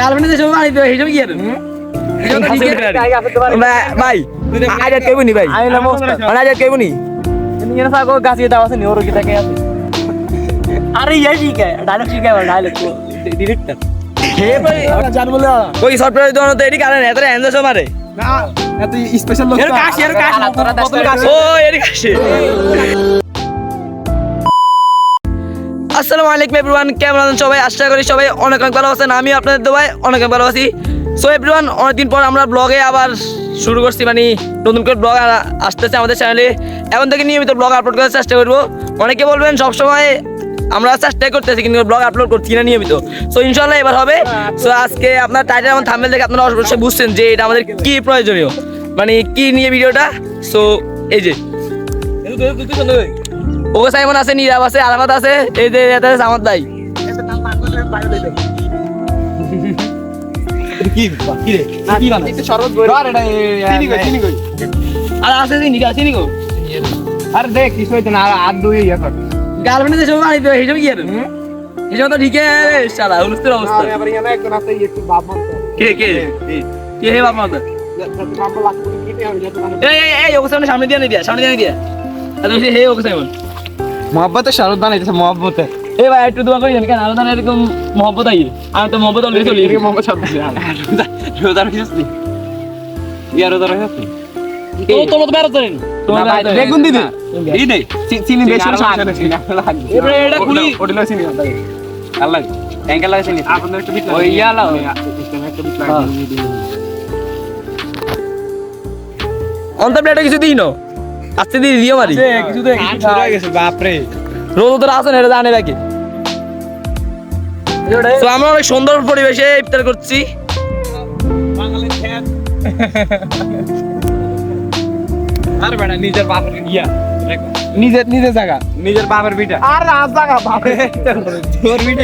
Girlfriend সব আনি তো হিসাবে কি আর হিসাবে তো ঠিক আছে। ভাই আজাদ কেবু নি ভাই আমি না মোস্তাদ মানে আজাদ কেবু নি নিয়ে না সাগো গাছিয়ে দাও আছে নিওর কি থাকে আছে আরে ये ठीक है डायलॉग ठीक है डायलॉग को डायरेक्टर হে ভাই জান বলে ওই সফটওয়্যার দোনো তো এডি কারণ এত এনজয় সমারে না এত স্পেশাল লোক এর কাশ এর কাশ কত কাশ ও এডি কাছে আসসালামু আলাইকুম এভরিওয়ান কেমন আছেন সবাই? আশা করি সবাই অনেক অনেক ভালো আছেন। আমি আপনাদের দোয়ায় অনেক অনেক ভালো আছি। সো এভরিওয়ান অনেকদিন পর আমরা ব্লগে আবার শুরু করছি মানে নতুন করে ব্লগ আসতেছে আমাদের চ্যানেলে এখন থেকে নিয়মিত ব্লগ আপলোড করার চেষ্টা করব। অনেকে বলবেন, সবসময় আমরা চেষ্টা করতেছি, কিন্তু ব্লগ আপলোড করছি না নিয়মিত। সো ইনশাল্লাহ এবার হবে। সো আজকে আপনার টাইটেল এবং থাম্বেল দেখে আপনারা অবশ্যই বুঝছেন যে এটা আমাদের কি প্রয়োজনীয়। মানে কি নিয়ে ভিডিওটা সো এই যে। ওকে সাইমন আছে নীরাব আছে আলামাত আছে এই যে এটা আছে দাই কি কি রে? কি বানা শরবত বই আর এটা চিনি কই চিনি কই? আর আছে চিনি আছে নি গো আর দেখ কিছু হইতো না আর আর দুই ইয়া কর। গার্লফ্রেন্ড সব আনি তো হিসাবে কি আর হিসাবে তো ঠিক আছে শালা উলস্তের অবস্থা। আর ইয়ানা একজন আছে একটু বাপ মত। কে কে? কে? হে বাপ মাতা? এই এই এই ওকে সামনে সামনে দিয়ে নি দিয়া সামনে দিয়ে নি দিয়া। আর হে ওকে সাইমন। মোহাব্বতে শরবত বানাইতেছে মোহাব্বতে। এই ভাই একটু দোয়া করি কেন? আলাদা এরকম মহব্বত আই আমি তো মহব্বত অলরেডি চলি এরকম মোহাব্বত ইয়া রোদার হইছিস তো তোমরা তো। বেগুন দিদি এই নেই চিনি বেশি আরও লাগবে। এটা খুলি। ওটা চিনি আল্লাহ ট্যাঙ্কার লাগাইছিস নি আপনার একটু বিট ওই ইয়া লাও। বিট অন্তর প্লেটে কিছু দিই না আস্তে দিয়ে দিও মারি কিছু তো গেছে বাপ রে রোদ তো আসেন এটা জানে নাকি? তো আমরা অনেক সুন্দর পরিবেশে ইফতার করছি। আর বেটা নিজের বাপের নিজের নিজের জায়গা। নিজের বাবার বিটা। আর রাত জায়গা বাপে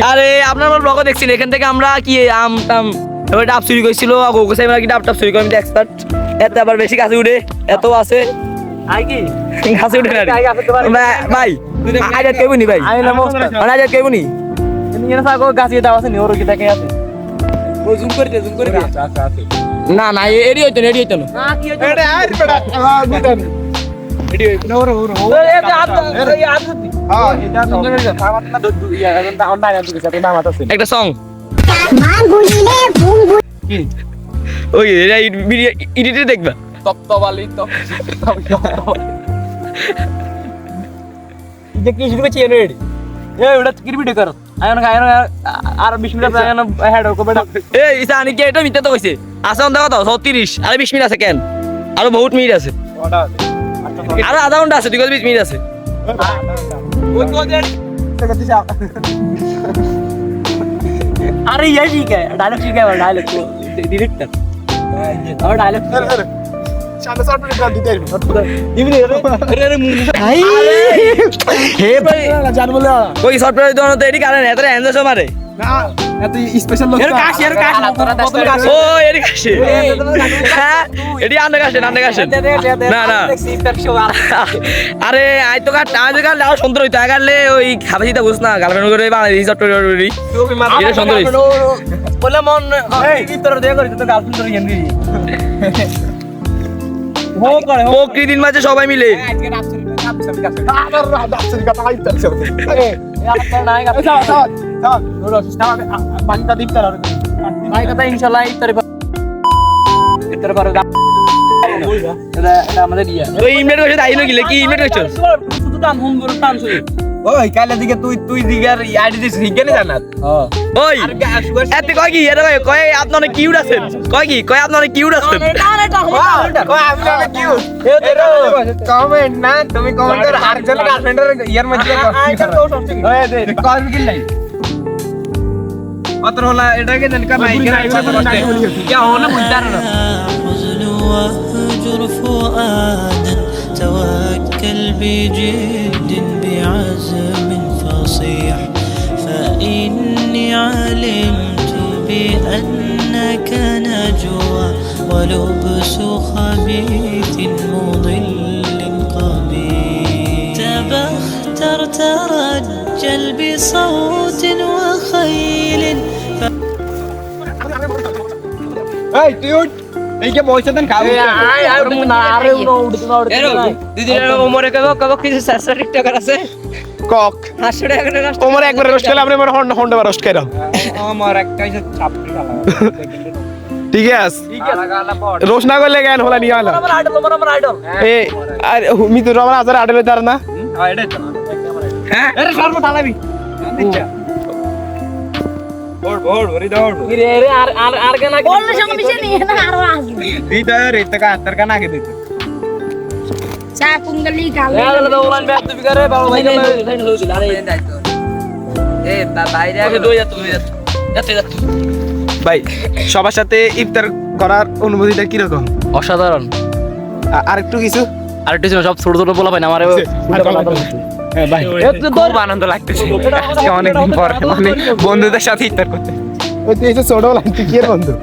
আরে আপনার আমার ব্লগে দেখছেন এখান থেকে আমরা কি আম টাম এবার ডাব চুরি করছিল গোসাই আমরা কি ডাব টাব চুরি করি আমি এক্সপার্ট এত আবার বেশি কাছে উঠে এত আছে। আই কি? কাছে উঠে না। ভাই- আজাদ ভাই। আমি না মোস্তাদ মানে আজাদ নি নিয়ে সাগো গাছিয়ে দাও আছে নিওর কি থাকে আছে। ও জুম করে দে জুম করে দে। না না এডি হইতো না এডি হইতো না। না কি হইছে এডে আর বেটা। হ্যাঁ গুতেন এডি ওর ওর ওর। এই আপ এই আপ হ্যাঁ এটা তো। আমার না দু ইয়া এখন অন না দুকে সাথে নাম আছে একটা সং বুম ওই ইডিটে দেখবা। তপ্তবালি তপ যে কি শুরু করছি রেডি এই ওটা কি ভিডিও কর আয়ন আয়ন আর 20 মিনিট আয়ন হেড কো বেটা এই ইসা আনি কি এটা মিথ্যা তো কইছে আছে অন্ধ কথা ছত্রিশ আরে বিশ মিনিট আছে কেন আরো বহুত মিনিট আছে ওটা আরো আধা ঘন্টা আছে দুই বিশ মিনিট আছে ওই কোদের अरे ये ठीक है डायलॉग ठीक है डायलॉग को डायरेक्टर और डायलॉग সামনে সব প্লেট দিতে হে ভাই। জান বলে। ওই সফটওয়্যার দোনো তো এডি কারণ এত এনজয় সমারে না এত স্পেশাল লোক এর কাশ এর কাশ। কত কাশ ও এডি কাছে হ্যাঁ এডি আন্ডা কাছে আন্ডা কাছে না না। আরে আই তো কাট আজ কাল আর সুন্দর হইতো। আগালে ওই খাবাসিটা বুঝ না গার্লফ্রেন্ড করে এটা সুন্দর হইছে। বলে মন এই। তোর দেয়া করি তো গার্লফ্রেন্ড করে প্রকৃতির মাঝে সবাই মিলে। আমাদের ইয়া। ওই ইমেল কইছে তাই নগিলে কি ইমেল কইছো শুধু টান হুম টান শুই ওই কালে দিকে তুই তুই দিকে আর আইডি দিস হিগেনে জানাত ওই এতে কয় কি এটা কয় কয় আপনি অনেক কিউট আছেন কয় কি কয় আপনি অনেক কিউট আছেন কমেন্ট না তুমি কমেন্ট করে আরেকজন গার্লফ্রেন্ডের ইয়ার মধ্যে কমেন্ট নাই অতর হলা এটাকে জানি কা নাই কেন আইবা তো ইয়া হলো বুঝতার না حزن واهجر فؤادا توكل بجد بعزم فصيح فإني علمت بأنك نجوى ولبس خبيث مضل قبيح تبختر ترجل بصوت وخيل ف... Hey, dude! আমরা আমার ছাপড়ি খালা ঠিক আছে রোস্ট না করলে কেন হলা নিয়ে আলা আমার আইডল আমার আইডল এ আর মিতু রহমান আজার আডলে তার না হ্যাঁ আরে সর্ব তালাবি ওড় ওড় ওরি দৌড় রে রে আর আর আর কেন বললে সঙ্গে মিশে নিয়ে না আরও আসবে ভিতর এতকা আত্মার কানা আগে দিতে চা কুঙ্গলি গাল হ্যাঁ দাদা ওলান ব্যাগ তুই করে বড় ভাই আরে এ বাইরে আগে দই ভাই সবার সাথে ইফতার করার অনুভূতিটা কীরকম অসাধারণ আ- আর একটু কিছু আর একটু ছিল, সব ছোট ছোট বলা পাই না আমার হ্যাঁ খুব আনন্দ লাগতেছে। আজকে অনেকদিন পর মানে বন্ধুদের সাথে ইফতার করতে। এসে ছোট লাগতে কি বন্ধু?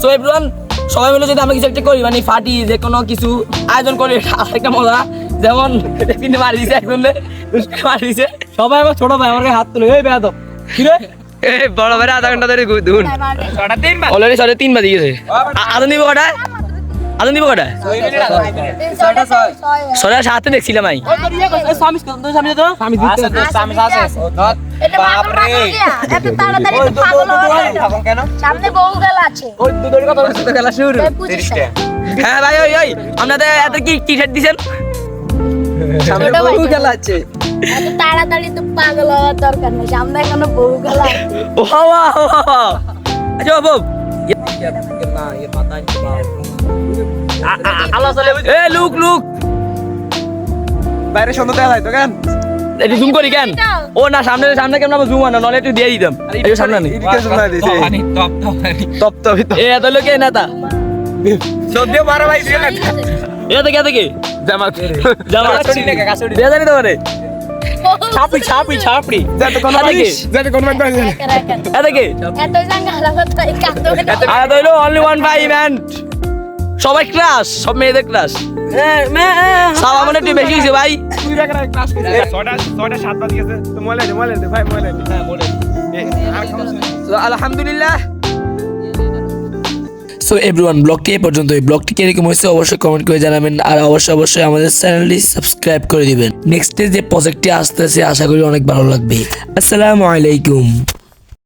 সো এভরিওয়ান সবাই মিলে যদি আমরা কিছু একটা করি মানে ফাটি যে কোনো কিছু আয়োজন করি আরেকটা মজা। যেমন কিন্তু মারি দিছে একজন মারি দিছে সবাই আমার ছোট ভাই আমার হাত তুলে এই বেয়াদব কি রে এ বড় ভাই আধা ঘণ্টা ধরে ধুন অলরেডি সাড়ে তিন বাজে গেছে আদন দিব কটায় আদন দিব কটায় ছয়টা ছয় সাথে দেখছিলাম আমি হ্যাঁ ভাই ওই ওই আপনাদের এত কি টি শার্ট দিছেন ছোট ভাই এত তাড়াতাড়ি তো পাগল হওয়ার দরকার নেই। সামনে এখনও বউ গেল আছে। ও বাবা ও বাবা আচ্ছা বাবু। এ লুক লুক। বাইরে সুন্দর দেখা যায় তো কেন? একটু জুম করি কেন? ও না সামনে সামনে কেমন জুম আনো নলে একটু দিয়ে দিতাম। সামনে নেই টপ তপ তপ তো এ এত লোকে নেতা। সদ্য বারো ভাই দিয়ে এ থেকে জামাত। দিয়ে জানি তো মানে ছাপড়ি ছাপড়ি। ছাপড়ি যাতে কোন যাতে কোন। থেকে এত জাঙ্গালা কথা। আর হইল অনলি ওয়ান ফাইভ ইভেন্ট সবাই ক্লাস সব মেয়েদের ক্লাস সব একটু বেশি হয়েছে ভাই। ছটা সো এভরিওয়ান ব্লগটি এ পর্যন্ত এই ব্লগটি কীরকম হয়েছে অবশ্যই কমেন্ট করে জানাবেন। আর অবশ্যই অবশ্যই আমাদের চ্যানেলটি সাবস্ক্রাইব করে দিবেন। নেক্সট যে প্রজেক্টটি আসতেছে, আশা করি অনেক ভালো লাগবে। আসসালামু আলাইকুম।